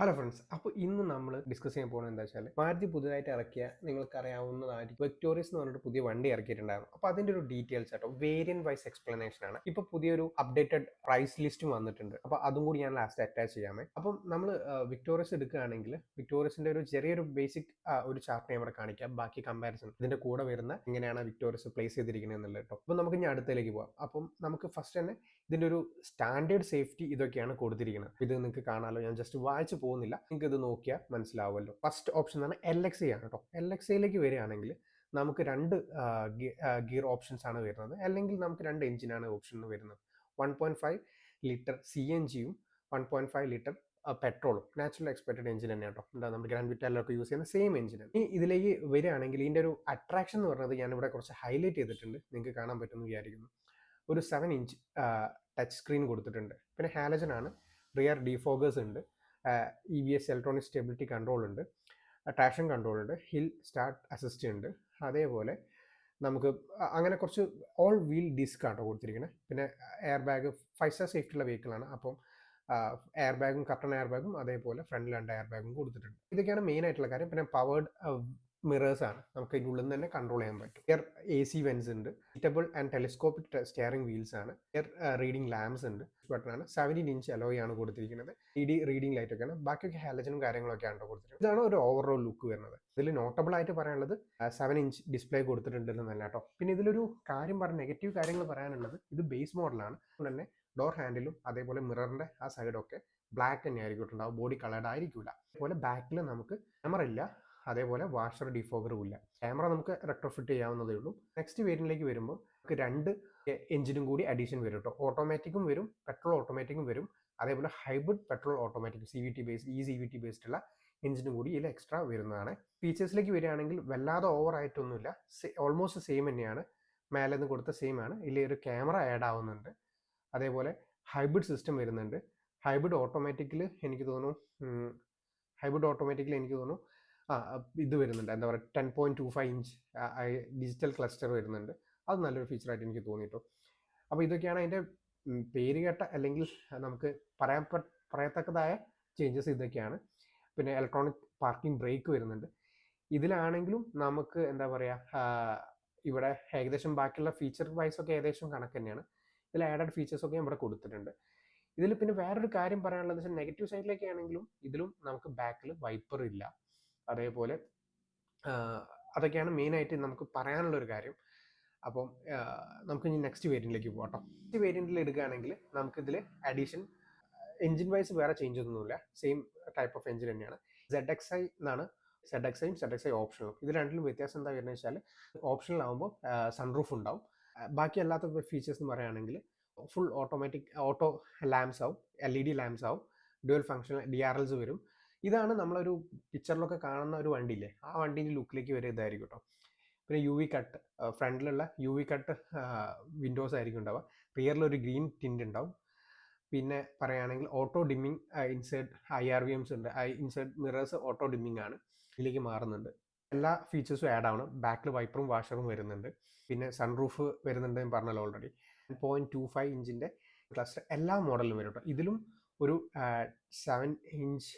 Hello friends അപ്പോൾ ഇന്ന് നമ്മൾ ഡിസ്കസ് ചെയ്യാൻ പോകുന്നത് എന്താ വെച്ചാൽ മാരുതി പുതുതായിട്ട് ഇറക്കിയ നിങ്ങൾക്ക് നിങ്ങൾക്കറിയാവുന്നതായിരിക്കും. വെക്ടോറിയസ് എന്ന് പറഞ്ഞിട്ട് പുതിയ വണ്ടി ഇറക്കിയിട്ടുണ്ടായിരുന്നു. അപ്പോൾ അതിന്റെ ഒരു ഡീറ്റെയിൽസ് ആട്ടോ വേരിയൻ വൈസ് എക്സ്പ്ലനേഷൻ ആണ്. ഇപ്പോൾ പുതിയൊരു അപ്ഡേറ്റഡ് പ്രൈസ് ലിസ്റ്റും വന്നിട്ടുണ്ട്. അപ്പോൾ അതും കൂടി ഞാൻ ലാസ്റ്റ് അറ്റാച്ച് ചെയ്യാമേ. അപ്പം നമ്മൾ വിക്ടോറിയസ് എടുക്കുകയാണെങ്കിൽ വിക്ടോറിയസിന്റെ ഒരു ചെറിയൊരു ബേസിക് ഒരു ചാർട്ട് ഞാൻ ഇവിടെ കാണിക്കാം. ബാക്കി കമ്പാരിസൺ ഇതിന്റെ കൂടെ വരുന്ന എങ്ങനെയാണ് വിക്ടോറിയസ് പ്ലേസ് ചെയ്തിരിക്കുന്നത് എന്നുള്ളത് കേട്ടോ അപ്പോൾ നമുക്ക് ഇനി അടുത്തേക്ക് പോകാം അപ്പം നമുക്ക് ഫസ്റ്റ് തന്നെ ഇതിന്റെ ഒരു സ്റ്റാൻഡേർഡ് സേഫ്റ്റി ഇതൊക്കെയാണ് കൊടുത്തിരിക്കുന്നത്. ഇത് നിങ്ങൾക്ക് കാണാമല്ലോ ഞാൻ ജസ്റ്റ് വായിച്ചു പോകുന്നില്ല. നിങ്ങൾക്ക് ഇത് നോക്കിയാൽ മനസ്സിലാവുമല്ലോ. ഫസ്റ്റ് ഓപ്ഷൻ എന്ന് പറഞ്ഞാൽ എൽ എക്സ് ആണ് കേട്ടോ. എൽ എക്സ് ഐയിലേക്ക് വരികയാണെങ്കിൽ നമുക്ക് രണ്ട് ഗിയർ ഓപ്ഷൻസ് ആണ് വരുന്നത്. അല്ലെങ്കിൽ നമുക്ക് രണ്ട് എഞ്ചിനാണ് ഓപ്ഷൻ വരുന്നത്. One point five litre C N ജിയും വൺ പോയിന്റ് ഫൈവ് ലിറ്റർ പെട്രോളും നാച്ചുറൽ എക്സ്പെക്റ്റഡ് എഞ്ചിൻ തന്നെ കേട്ടോ. എന്താ നമ്മുടെ ഗ്രാൻഡ് വിറ്റാലൊക്കെ യൂസ് ചെയ്യുന്ന സെയിം എഞ്ചിൻ ഈ ഇതിലേക്ക് വരികയാണെങ്കിൽ ഇതിന്റെ ഒരു അട്രാക്ഷൻ എന്ന് പറയുന്നത് ഞാനിവിടെ കുറച്ച് ഹൈലൈറ്റ് ചെയ്തിട്ടുണ്ട്. നിങ്ങൾക്ക് കാണാൻ പറ്റുമെന്ന് വിചാരിക്കുന്നു. ഒരു സെവൻ ഇഞ്ച് ടച്ച് സ്ക്രീൻ കൊടുത്തിട്ടുണ്ട്. പിന്നെ ഹാലജൻ ആണ്. റിയർ ഡിഫോഗേഴ്സ് ഉണ്ട്. E V S electronic stability control ഉണ്ട് ട്രാക്ഷൻ കൺട്രോൾ ഉണ്ട് ഹിൽ സ്റ്റാർട്ട് അസിസ്റ്റ് ഉണ്ട്. അതേപോലെ നമുക്ക് അങ്ങനെ കുറച്ച് ഓൾ വീൽ ഡിസ്ക് ആട്ടോ കൊടുത്തിരിക്കുന്നത് പിന്നെ air bag five star safety ഉള്ള വെഹിക്കിളാണ് അപ്പം എയർ ബാഗും കർട്ടൺ എയർ ബാഗും അതേപോലെ ഫ്രണ്ട് രണ്ട് എയർ ബാഗും കൊടുത്തിട്ടുണ്ട്. ഇതൊക്കെയാണ് മെയിൻ ആയിട്ടുള്ള കാര്യം. പിന്നെ പവേർഡ് മിറേഴ്സ് ആണ്. നമുക്ക് ഇതിന്റെ ഉള്ളിൽ നിന്ന് തന്നെ കൺട്രോൾ ചെയ്യാൻ പറ്റും. എയർ എ സി വെൻസ് ഉണ്ട്. Tiltable and telescopic steering wheels ആണ്. എയർ റീഡിംഗ് ലാംപ്സ് ഉണ്ട്. ബട്ടൺ ആണ്. സെവന്റീൻ ഇഞ്ച് അലോയ് ആണ് കൊടുത്തിരിക്കുന്നത്. ഇ ഡി റീഡിംഗ് ലൈറ്റ് ഒക്കെയാണ് ബാക്കിയൊക്കെ ഹാലജനും കാര്യങ്ങളൊക്കെ ആണ് കൊടുത്തിരിക്കുന്നത്. ഇതാണ് ഒരു ഓവറോൾ ലുക്ക് വരുന്നത്. ഇതിൽ നോട്ടബിൾ ആയിട്ട് പറയാനുള്ളത് സെവൻ ഇഞ്ച് ഡിസ്പ്ലേ കൊടുത്തിട്ടുണ്ടെന്നല്ല കേട്ടോ. പിന്നെ ഇതിലൊരു കാര്യം പറഞ്ഞ നെഗറ്റീവ് കാര്യങ്ങൾ പറയാനുള്ളത് ഇത് ബേസ് മോഡലാണ് അതുകൊണ്ട് തന്നെ ഡോർ ഹാൻഡിലും അതേപോലെ മിററിന്റെ ആ സൈഡൊക്കെ ബ്ലാക്ക് തന്നെ ആയിരിക്കും ഉണ്ടാവും ബോഡി കളേർഡ് ആയിരിക്കില്ല. അതുപോലെ ബാക്കിൽ നമുക്ക് ക്യാമറ ഇല്ല. അതേപോലെ വാഷർ ഡിഫോഗറും ഇല്ല. ക്യാമറ നമുക്ക് റെട്രോഫിറ്റ് ചെയ്യാവുന്നതേ ഉള്ളൂ. നെക്സ്റ്റ് വേരിയന്റിലേക്ക് വരുമ്പോൾ നമുക്ക് രണ്ട് എഞ്ചിനും കൂടി അഡീഷൻ വരും കേട്ടോ ഓട്ടോമാറ്റിക്കും വരും പെട്രോൾ ഓട്ടോമാറ്റിക്കും വരും. അതേപോലെ hybrid petrol automatic C V T based ഈ സി വി ടി ബേസ്ഡ് ഉള്ള എഞ്ചിനും കൂടി ഇതിൽ എക്സ്ട്രാ വരുന്നതാണ്. ഫീച്ചേഴ്സിലേക്ക് വരികയാണെങ്കിൽ വല്ലാതെ ഓവർ ആയിട്ടൊന്നുമില്ല. ഓൾമോസ്റ്റ് സെയിം തന്നെയാണ്. മേലെ നിന്ന് കൊടുത്ത സെയിം ആണ്. ഇതിൽ ഒരു ക്യാമറ ആഡ് ആവുന്നുണ്ട്. അതേപോലെ ഹൈബ്രിഡ് സിസ്റ്റം വരുന്നുണ്ട്. ഹൈബ്രിഡ് ഓട്ടോമാറ്റിക്കിൽ എനിക്ക് തോന്നുന്നു ഹൈബ്രിഡ് ഓട്ടോമാറ്റിക്കിൽ എനിക്ക് തോന്നുന്നു ആ ഇത് വരുന്നുണ്ട്. എന്താ പറയുക ten point two five inch digital cluster വരുന്നുണ്ട്. അത് നല്ലൊരു ഫീച്ചറായിട്ട് എനിക്ക് തോന്നിയിട്ടു അപ്പോൾ ഇതൊക്കെയാണ് അതിന്റെ പേര് കേട്ട അല്ലെങ്കിൽ നമുക്ക് പറയാൻ പറയത്തക്കതായ ചേഞ്ചസ് ഇതൊക്കെയാണ്. പിന്നെ ഇലക്ട്രോണിക് പാർക്കിംഗ് ബ്രേക്ക് വരുന്നുണ്ട്. ഇതിലാണെങ്കിലും നമുക്ക് എന്താ പറയുക ഇവിടെ ഏകദേശം ബാക്കിയുള്ള ഫീച്ചർ വൈസ് ഒക്കെ ഏകദേശം കണക്ക് തന്നെയാണ്. ഇതിൽ ആഡഡ് ഫീച്ചേഴ്സ് ഒക്കെ ഇവിടെ കൊടുത്തിട്ടുണ്ട്. ഇതിൽ പിന്നെ വേറൊരു കാര്യം പറയാനുള്ളത് വെച്ചാൽ നെഗറ്റീവ് സൈഡിലേക്ക് ആണെങ്കിലും ഇതിലും നമുക്ക് ബാക്കിൽ വൈപ്പർ ഇല്ല. അതേപോലെ അതൊക്കെയാണ് മെയിനായിട്ട് നമുക്ക് പറയാനുള്ള ഒരു കാര്യം. അപ്പം നമുക്ക് ഇനി നെക്സ്റ്റ് വേരിയന്റിലേക്ക് പോകട്ടോ നെക്സ്റ്റ് വേരിയന്റിൽ എടുക്കുകയാണെങ്കിൽ നമുക്കിതിൽ അഡീഷൻ എഞ്ചിൻ വൈസ് വേറെ ചേഞ്ച് ഒന്നുമില്ല. സെയിം ടൈപ്പ് ഓഫ് എഞ്ചിൻ തന്നെയാണ്. സെഡ് എക്സ് ഐ എന്നാണ് സെഡ് എക്സ് ഐയും സെഡ് എക്സ് ഐ ഓപ്ഷണലും ഇത് രണ്ടിലും വ്യത്യാസം എന്താ വരുന്നത് വെച്ചാൽ ഓപ്ഷണൽ ആകുമ്പോൾ സൺറൂഫ് ഉണ്ടാവും. ബാക്കി അല്ലാത്ത ഫീച്ചേഴ്സ് എന്ന് പറയുകയാണെങ്കിൽ ഫുൾ ഓട്ടോമാറ്റിക് ഓട്ടോ ലാംപ്സ് ആവും എൽ ഇ ഡി ലാംപ്സ് ആവും dual function D R Ls വരും. ഇതാണ് നമ്മളൊരു പിക്ചറിലൊക്കെ കാണുന്ന ഒരു വണ്ടിയില്ലേ? ആ വണ്ടീന്റെ ലുക്കിലേക്ക് വരെ ഇതായിരിക്കും കേട്ടോ പിന്നെ യു വി കട്ട് ഫ്രണ്ടിലുള്ള യു വി കട്ട് വിൻഡോസ് ആയിരിക്കും ഉണ്ടാവുക റിയറിൽ ഒരു ഗ്രീൻ ടിന്റ് ഉണ്ടാവും പിന്നെ പറയുകയാണെങ്കിൽ auto dimming inside I R V Ms ഉണ്ട്. I inside mirrors auto dimming ആണ്. ഇതിലേക്ക് മാറുന്നുണ്ട്. എല്ലാ ഫീച്ചേഴ്സും ആഡ് ആവണം. ബാക്കിൽ വൈപ്പറും വാഷറും വരുന്നുണ്ട്. പിന്നെ സൺറൂഫ് വരുന്നുണ്ട് ഞാൻ പറഞ്ഞല്ലോ ഓൾറെഡി പോയിന്റ് ടു ഫൈവ് ഇഞ്ചിന്റെ ക്ലസ്റ്റർ എല്ലാ മോഡലിലും വരും കേട്ടോ ഇതിലും ഒരു സെവൻ ഇഞ്ച്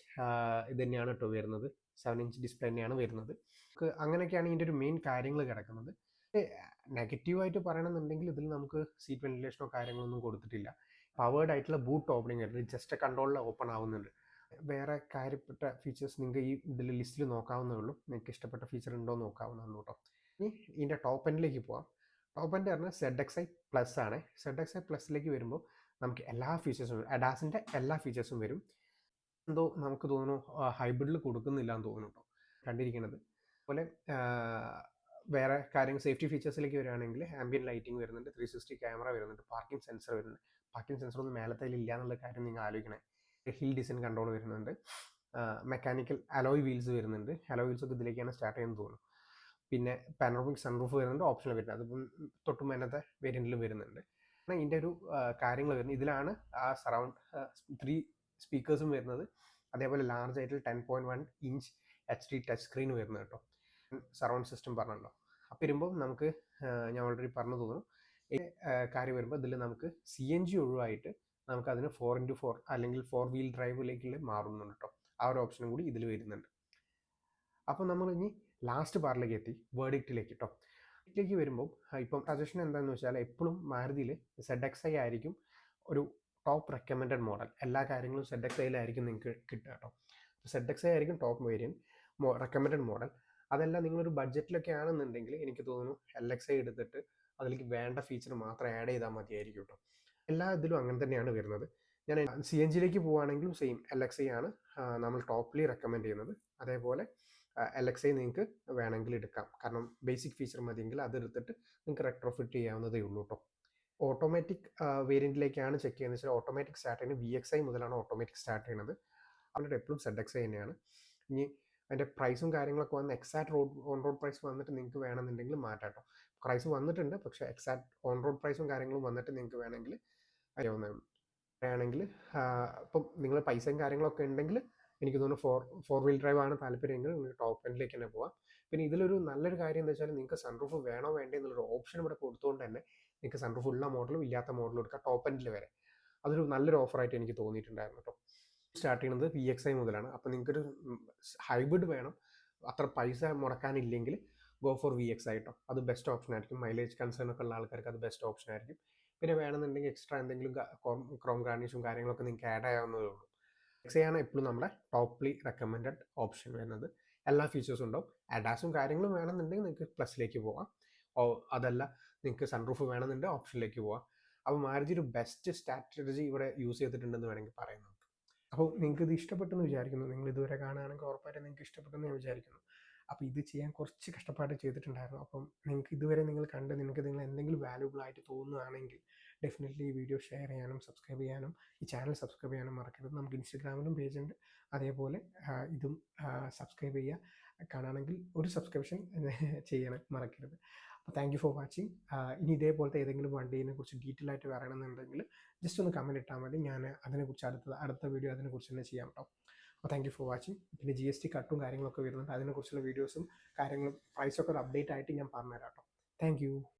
ഇത് തന്നെയാണ് കേട്ടോ വരുന്നത്. സെവൻ ഇഞ്ച് ഡിസ്പ്ലേ തന്നെയാണ് വരുന്നത്. അങ്ങനെയൊക്കെയാണ് ഇതിന്റെ ഒരു മെയിൻ കാര്യങ്ങൾ കിടക്കുന്നത്. നെഗറ്റീവായിട്ട് പറയണമെന്നുണ്ടെങ്കിൽ ഇതിൽ നമുക്ക് സീറ്റ് വെന്റിലേഷനോ കാര്യങ്ങളൊന്നും കൊടുത്തിട്ടില്ല. പവേർഡ് ആയിട്ടുള്ള ബൂട്ട് ഓപ്പണിംഗ് ആയിട്ട് ജസ്റ്റ് കൺട്രോളിൽ ഓപ്പൺ ആവുന്നുണ്ട്. വേറെ കാര്യപ്പെട്ട ഫീച്ചേഴ്സ് നിങ്ങൾക്ക് ഈ ഇതിൽ ലിസ്റ്റിൽ നോക്കാവുന്നേ ഉള്ളൂ. നിങ്ങൾക്ക് ഇഷ്ടപ്പെട്ട ഫീച്ചർ ഉണ്ടോ നോക്കാവുന്നേ ഉള്ളൂ കേട്ടോ ഇനി ഇതിന്റെ ടോപ്പ് എൻഡിലേക്ക് പോവാം. ടോപ്പ് എൻഡ് പറഞ്ഞാൽ സെഡ് എക്സ് ഐ പ്ലസ് ആണ്. സെഡ് എക്സ് ഐ പ്ലസിലേക്ക് വരുമ്പോൾ നമുക്ക് എല്ലാ ഫീച്ചേഴ്സും വരും. അഡാസിന്റെ എല്ലാ ഫീച്ചേഴ്സും വരും. എന്തോ നമുക്ക് തോന്നുന്നു ഹൈബ്രിഡിൽ കൊടുക്കുന്നില്ല എന്ന് തോന്നുന്നു കേട്ടോ കണ്ടിരിക്കുന്നത് അതുപോലെ വേറെ കാര്യങ്ങൾ സേഫ്റ്റി ഫീച്ചേഴ്സിലേക്ക് വരികയാണെങ്കിൽ ആംബിയൻ ലൈറ്റിംഗ് വരുന്നുണ്ട് ത്രീ സിക്സ്റ്റി ക്യാമറ വരുന്നുണ്ട് പാർക്കിംഗ് സെൻസർ വരുന്നുണ്ട്. പാർക്കിംഗ് സെൻസർ ഒന്നും മേലത്തെ ഇല്ല എന്നുള്ള കാര്യം നിങ്ങൾ ആലോചിക്കണേ. ഹിൽ ഡിസൈൻ കൺട്രോൾ വരുന്നുണ്ട്. മെക്കാനിക്കൽ അലോയ് വീൽസ് വരുന്നുണ്ട്. അലോയ് വീൽസ് ഒക്കെ ഇതിലേക്കാണ് സ്റ്റാർട്ട് ചെയ്യുന്നത് തോന്നുന്നു. പിന്നെ പാനോമിക് സൺറൂഫ് വരുന്നുണ്ട് ഓപ്ഷനിൽ വരുന്നത് അതിപ്പം തൊട്ടും മേനത്തെ വേരിയന്റിലും വരുന്നുണ്ട്. ഇതിന്റെ ഒരു കാര്യങ്ങൾ വരുന്നത്. ഇതിലാണ് ആ സറൗണ്ട് ത്രീ സ്പീക്കേഴ്സും വരുന്നത്. അതേപോലെ ലാർജ് ആയിട്ട് ten point one inch H D touch screen വരുന്നത് കേട്ടോ സറൗണ്ട് സിസ്റ്റം പറഞ്ഞല്ലോ. അപ്പം വരുമ്പോൾ നമുക്ക് ഞാൻ ഓൾറെഡി പറഞ്ഞു തോന്നുന്നു. കാര്യം വരുമ്പോൾ ഇതിൽ നമുക്ക് സി എൻ ജി ഒഴിവായിട്ട് നമുക്ക് അതിന് ഫോർ ഇന്റു ഫോർ അല്ലെങ്കിൽ ഫോർ വീൽ ഡ്രൈവിലേക്ക് മാറുന്നുണ്ട് കേട്ടോ ആ ഒരു ഓപ്ഷനും കൂടി ഇതിൽ വരുന്നുണ്ട്. അപ്പോൾ നമ്മൾ ഇനി ലാസ്റ്റ് പാർട്ടിലേക്ക് എത്തി. വേർഡിക്റ്റിലേക്ക് കേട്ടോ ഇതിലേക്ക് വരുമ്പോൾ ഇപ്പം സജഷൻ എന്താണെന്ന് വെച്ചാൽ എപ്പോഴും മാരുതിയിൽ സെഡ് എക്സ് ഐ ആയിരിക്കും ഒരു ടോപ്പ് റെക്കമെൻഡഡ് മോഡൽ എല്ലാ കാര്യങ്ങളും സെഡ് എക്സ് ഐയിലായിരിക്കും നിങ്ങൾക്ക് കിട്ടുക കേട്ടോ സെഡ് എക്സ് ഐ ആയിരിക്കും ടോപ്പ് വേരിയന്റ് റെക്കമെൻഡഡ് മോഡൽ അതല്ല നിങ്ങളൊരു ബഡ്ജറ്റിലൊക്കെ ആണെന്നുണ്ടെങ്കിൽ എനിക്ക് തോന്നുന്നു എൽ എക്സ് ഐ എടുത്തിട്ട് അതിലേക്ക് വേണ്ട ഫീച്ചർ മാത്രം ആഡ് ചെയ്താൽ മതിയായിരിക്കും കേട്ടോ എല്ലാ ഇതിലും അങ്ങനെ തന്നെയാണ് വരുന്നത്. ഞാൻ സി എൻ ജിയിലേക്ക് പോവുകയാണെങ്കിലും സെയിം എൽ എക്സ് ഐ ആണ് നമ്മൾ ടോപ്പ്ലി റെക്കമെൻഡ് ചെയ്യുന്നത്. അതേപോലെ എൽ നിങ്ങൾക്ക് വേണമെങ്കിൽ എടുക്കാം. കാരണം ബേസിക് ഫീച്ചർ മതിയെങ്കിൽ അതെടുത്തിട്ട് നിങ്ങൾക്ക് റെട്രോഫിറ്റ് ചെയ്യാവുന്നതേ ഉള്ളൂ കേട്ടോ ഓട്ടോമാറ്റിക് വേരിയന്റിലേക്കാണ് ചെക്ക് ചെയ്യുന്നത്. വെച്ചാൽ ഓട്ടോമാറ്റിക് സ്റ്റാർട്ട് ചെയ്യുന്നത് വി എക്സ് ഐ മുതലാണ് ഓട്ടോമാറ്റിക് സ്റ്റാർട്ട് ചെയ്യുന്നത്. അവരുടെ എപ്പോഴും സെഡ് എക്സ് ഐ തന്നെയാണ്. ഇനി അതിന്റെ പ്രൈസും കാര്യങ്ങളൊക്കെ വന്ന് exact road on road price വന്നിട്ട് നിങ്ങൾക്ക് വേണമെന്നുണ്ടെങ്കിൽ മാറ്റാം കേട്ടോ പ്രൈസ് വന്നിട്ടുണ്ട്. പക്ഷേ എക്സാക്ട് ഓൺ റോഡ് പ്രൈസും കാര്യങ്ങളും വന്നിട്ട് നിങ്ങൾക്ക് വേണമെങ്കിൽ അറിയാവുന്നേ ഉള്ളൂ. വേണമെങ്കിൽ ഇപ്പം നിങ്ങൾ പൈസയും കാര്യങ്ങളൊക്കെ ഉണ്ടെങ്കിൽ എനിക്ക് തോന്നുന്നു ഫോർ ഫോർ വീൽ ഡ്രൈവ് ആണ് താല്പര്യമെങ്കിൽ നിങ്ങൾക്ക് ടോപ്പ് എൻഡിലേക്ക് തന്നെ പോവാം. പിന്നെ ഇതിലൊരു നല്ലൊരു കാര്യം എന്താ വെച്ചാൽ നിങ്ങൾക്ക് സൺറൂഫ് വേണോ വേണ്ടേ എന്നുള്ളൊരു ഓപ്ഷൻ ഇവിടെ കൊടുത്തുകൊണ്ട് തന്നെ നിങ്ങൾക്ക് സൺറൂഫ് ഉള്ള മോഡലും ഇല്ലാത്ത മോഡലും എടുക്കാം ടോപ്പ് എൻഡിൽ വരെ. അതൊരു നല്ലൊരു ഓഫറായിട്ട് എനിക്ക് തോന്നിയിട്ടുണ്ടായിരുന്നു കേട്ടോ സ്റ്റാർട്ട് ചെയ്യുന്നത് വി എക്സ് ഐ മുതലാണ്. അപ്പോൾ നിങ്ങൾക്കൊരു ഹൈബ്രിഡ് വേണം. അത്ര പൈസ മുടക്കാനില്ലെങ്കിൽ ഗോ ഫോർ വി എക്സ് ആയിട്ടോ അത് ബെസ്റ്റ് ഓപ്ഷൻ ആയിരിക്കും. മൈലേജ് കൺസേൺ ഒക്കെ ഉള്ള ആൾക്കാർക്ക് അത് ബെസ്റ്റ് ഓപ്ഷൻ ആയിരിക്കും. പിന്നെ വേണമെന്നുണ്ടെങ്കിൽ എക്സ്ട്രാ എന്തെങ്കിലും ക്രോം ഗാർണിഷും കാര്യങ്ങളൊക്കെ നിങ്ങൾക്ക് ആഡ് ആവുന്നതേ ഉള്ളൂ. എക്സ് ഐ ആണ് എപ്പോഴും നമ്മുടെ ടോപ്പ്ലി റെക്കമെൻഡഡ് ഓപ്ഷൻ വരുന്നത്. എല്ലാ ഫീച്ചേഴ്സും ഉണ്ടാവും. അഡാസും കാര്യങ്ങളും വേണമെന്നുണ്ടെങ്കിൽ നിങ്ങൾക്ക് പ്ലസിലേക്ക് പോവാം. ഓ അതല്ല നിങ്ങൾക്ക് സൺറൂഫ് വേണമെന്നുണ്ടെങ്കിൽ ഓപ്ഷനിലേക്ക് പോവാം. അപ്പോൾ മാരുതി ഒരു ബെസ്റ്റ് സ്ട്രാറ്റജി ഇവിടെ യൂസ് ചെയ്തിട്ടുണ്ടെന്ന് വേണമെങ്കിൽ പറയാം നമുക്ക്. അപ്പോൾ നിങ്ങൾക്ക് ഇത് ഇഷ്ടപ്പെട്ടെന്ന് വിചാരിക്കുന്നു. നിങ്ങൾ ഇതുവരെ കാണുകയാണെങ്കിൽ ഉറപ്പായിട്ടും നിങ്ങൾക്ക് ഇഷ്ടപ്പെട്ടെന്ന് ഞാൻ വിചാരിക്കുന്നു. അപ്പോൾ ഇത് ചെയ്യാൻ കുറച്ച് കഷ്ടപ്പാട് ചെയ്തിട്ടുണ്ടായിരുന്നു. അപ്പം നിങ്ങൾക്ക് ഇതുവരെ നിങ്ങൾ കണ്ട് നിങ്ങൾക്ക് നിങ്ങൾ എന്തെങ്കിലും വാല്യൂബിൾ ആയിട്ട് തോന്നുകയാണെങ്കിൽ ഡെഫിനറ്റ്ലി ഈ വീഡിയോ ഷെയർ ചെയ്യാനും സബ്സ്ക്രൈബ് ചെയ്യാനും ഈ ചാനൽ സബ്സ്ക്രൈബ് ചെയ്യാനും മറക്കരുത്. നമുക്ക് ഇൻസ്റ്റഗ്രാമിലും പേജ് ഉണ്ട്. അതേപോലെ ഇതും സബ്സ്ക്രൈബ് ചെയ്യുക കാണുകയാണെങ്കിൽ ഒരു സബ്സ്ക്രിപ്ഷൻ ചെയ്യണം. മറക്കരുത്. അപ്പോൾ താങ്ക് യു ഫോർ വാച്ചിങ് ഇനി ഇതേപോലത്തെ ഏതെങ്കിലും വണ്ടീനെ കുറിച്ച് ഡീറ്റെയിൽ ആയിട്ട് പറയണമെന്നുണ്ടെങ്കിൽ ജസ്റ്റ് ഒന്ന് കമന്റ് ഇട്ടാൽ മതി. ഞാൻ അതിനെക്കുറിച്ച് അടുത്ത അടുത്ത വീഡിയോ അതിനെക്കുറിച്ച് തന്നെ ചെയ്യാം കേട്ടോ അപ്പോൾ താങ്ക് യു ഫോർ വാച്ചിങ് പിന്നെ ജി എസ് ടി കട്ടും കാര്യങ്ങളൊക്കെ വരുന്നുണ്ട്. അതിനെക്കുറിച്ചുള്ള വീഡിയോസും കാര്യങ്ങളും പ്രൈസൊക്കെ ഒരു അപ്ഡേറ്റ് ആയിട്ട് ഞാൻ പറഞ്ഞുതരാം കേട്ടോ താങ്ക് യു